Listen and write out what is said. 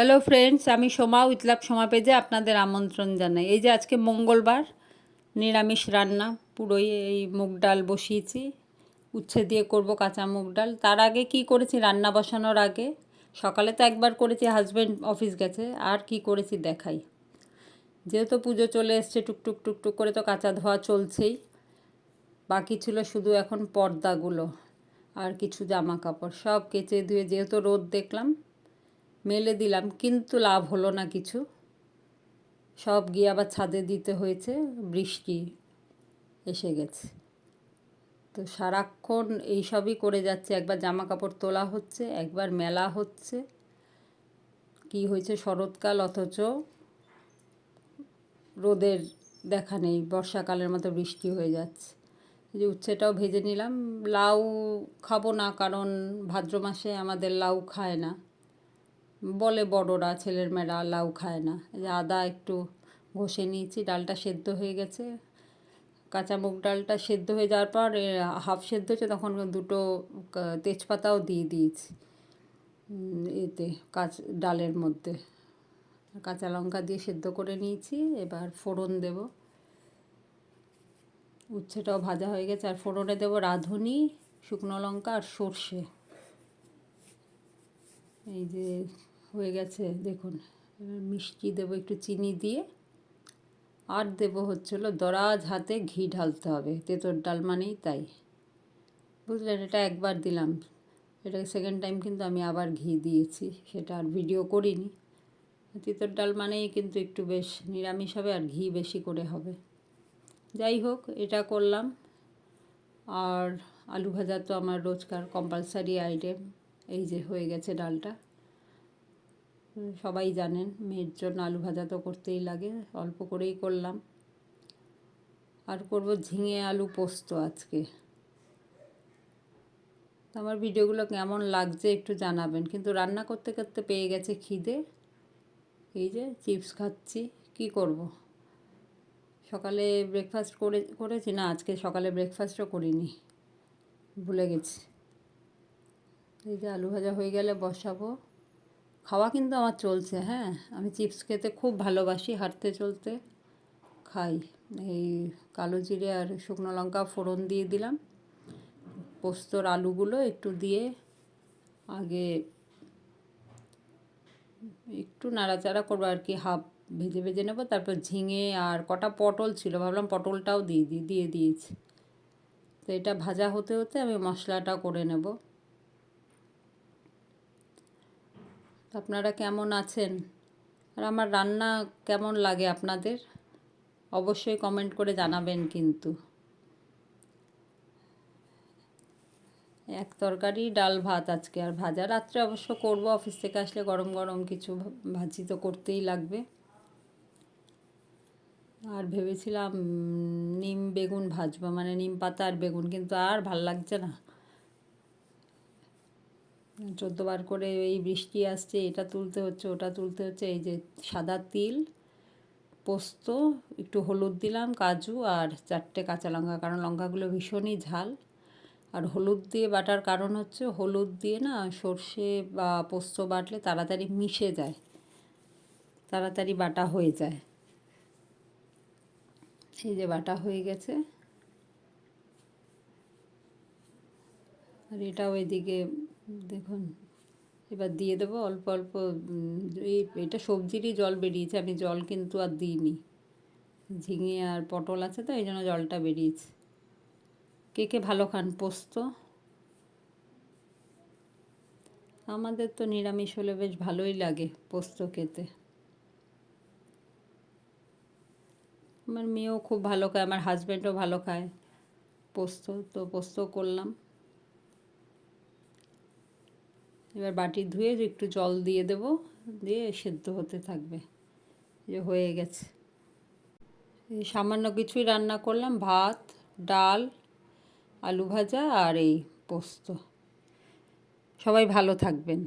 Hello friends আমি সোমা উইতলাভ সোমা পেজে আপনাদের আমন্ত্রণ জানাই। এই যে আজকে মঙ্গলবার, নিরামিষ রান্না, পুরোই এই মুগ ডাল বসিয়েছি। উচ্ছে দিয়ে করব কাঁচা মুগ ডাল। তার আগে কি করেছি, রান্না বসানোর আগে, সকালে তো একবার করেছি হাজব্যান্ড অফিস গেছে, আর কি করেছি দেখাই। যেহেতু পুজো চলে এসছে টুকটুক টুকটুক করে তো কাঁচা ধোয়া চলছেই। বাকি ছিল শুধু এখন পর্দাগুলো, আর কিছু জামা কাপড়। সব কেচে ধুয়ে যেহেতু রোদ দেখলাম মেলে দিলাম, কিন্তু লাভ হলো না কিছু। সব গিয়ে আবার ছাদে দিতে হয়েছে, বৃষ্টি এসে গেছে। তো সারাক্ষণ এইসবই করে যাচ্ছে, একবার জামা কাপড় তোলা হচ্ছে, একবার মেলা হচ্ছে। কি হয়েছে শরৎকাল অথচ রোদের দেখা নেই, বর্ষাকালের মতো বৃষ্টি হয়ে যাচ্ছে। যে উচ্ছেটাও ভেজে নিলাম, লাউ খাব না কারণ ভাদ্র মাসে আমাদের লাউ খায় না। বলে বড়রা, ছেলের মেয়েরা লাউ খায় না। যে আদা একটু ঘষে নিয়েছি, ডালটা সেদ্ধ হয়ে গেছে। কাঁচা মুগ ডালটা সেদ্ধ হয়ে যাওয়ার পর হাফ সেদ্ধ হচ্ছে তখন দুটো তেজপাতাও দিয়ে দিয়েছি। এতে কাঁচ, ডালের মধ্যে। কাঁচা লঙ্কা দিয়ে সেদ্ধ করে নিয়েছি, এবার ফোড়ন দেব। উচ্ছেটাও ভাজা হয়ে গেছে, আর ফোড়নে দেবো রাঁধুনি, শুকনো লঙ্কা আর সর্ষে। এই যে হয়ে গেছে, দেখুন। এবার মিষ্টি দেবো একটু চিনি দিয়ে। আর দেবো হচ্ছিল দরাজ হাতে ঘি ঢালতে হবে, তেঁতর ডাল মানেই তাই। বুঝলেন? এটা একবার দিলাম। এটা সেকেন্ড টাইম কিন্তু আমি আবার ঘি দিয়েছি, সেটা আর ভিডিও করিনি। তিতর ডাল মানেই কিন্তু একটু বেশ নিরামিষ হবে আর ঘি বেশি করে হবে। যাই হোক, এটা করলাম। আর আলু ভাজা তো আমার রোজকার কম্পালসারি আইটেম এই যে হয়ে গেছে ডালটা। সবাই জানেন, মেয়ের জন্য আলু ভাজা তো করতেই লাগে, অল্প করেই করলাম। আর করব ঝিঙে আলু পোস্ত আজকে। আমার ভিডিওগুলো কেমন লাগছে একটু জানাবেন, কিন্তু রান্না করতে করতে পেয়ে গেছে খিদে। এই যে চিপস খাচ্ছি, কি করব? সকালে ব্রেকফাস্ট করে, করেছি না, আজকে সকালে ব্রেকফাস্টও করিনি। ভুলে গেছি। এই যে আলু ভাজা হয়ে গেলে বসাবো। খাওয়া কিন্তু আমার চলছে হ্যাঁ। আমি চিপস খেতে খুব ভালোবাসি, হাঁটতে চলতে খাই। এই কালো জিরে আর শুকনো লঙ্কা ফোড়ন দিয়ে দিলাম। পোস্তর আলুগুলো একটু দিয়ে আগে একটু নাড়াচাড়া করব আর কি, হাফ ভেজে ভেজে নেব। তারপর ঝিঙে আর কটা পটল ছিল, ভাবলাম পটলটাও দিয়ে দিই, দিয়ে দিয়েছি। তো এটা ভাজা হতে হতে আমি মশলাটা করে নেব। আপনারা কেমন আছেন? আর আমার রান্না কেমন লাগে আপনাদের? অবশ্যই কমেন্ট করে জানাবেন কিন্তু। এক তরকারি, ডাল, ভাত আজকে। আর ভাজা রাত্রে অবশ্য করব অফিস থেকে আসলে গরম গরম কিছু ভাজি তো করতেই লাগবে। আর ভেবেছিলাম নিম বেগুন ভাজবো মানে নিম পাতা আর বেগুন, কিন্তু আর ভালো লাগছে না। চোদ্দোবার করে এই বৃষ্টি আসছে, এটা তুলতে হচ্ছে, ওটা তুলতে হচ্ছে, এই যে সাদা তিল, পোস্ত, একটু হলুদ দিলাম, কাজু আর চারটে কাঁচা লঙ্কা, কারণ লঙ্কাগুলো ভীষণই ঝাল। আর হলুদ দিয়ে বাটার কারণ হচ্ছে হলুদ দিয়ে না সর্ষে বা পোস্ত বাটলে তাড়াতাড়ি মিশে যায়, তাড়াতাড়ি বাটা হয়ে যায়। এই যে বাটা হয়ে গেছে। আর এটাও এদিকে দেখুন, এবার দিয়ে দেবো অল্প অল্প এই এটা সবজিরই জল বেরিয়েছে, আমি জল কিন্তু আর দিইনি। ঝিঙে আর পটল আছে তো, এই জন্য জলটা বেরিয়েছে। কে কে ভালো খান, পোস্ত? আমাদের তো নিরামিষ হলে বেশ ভালোই লাগে পোস্ত খেতে। আমার মেয়েও খুব ভালো খায়, আমার হাজব্যান্ডও ভালো খায় পোস্ত, তো পোস্ত করলাম। এবার বাটি ধুয়ে একটু জল দিয়ে দেব, দিয়ে সেদ্ধ হতে থাকবে। যে হয়ে গেছে। এই সামান্য কিছুই রান্না করলাম, ভাত, ডাল, আলু ভাজা আর এই পোস্ত। সবাই ভালো থাকবেন।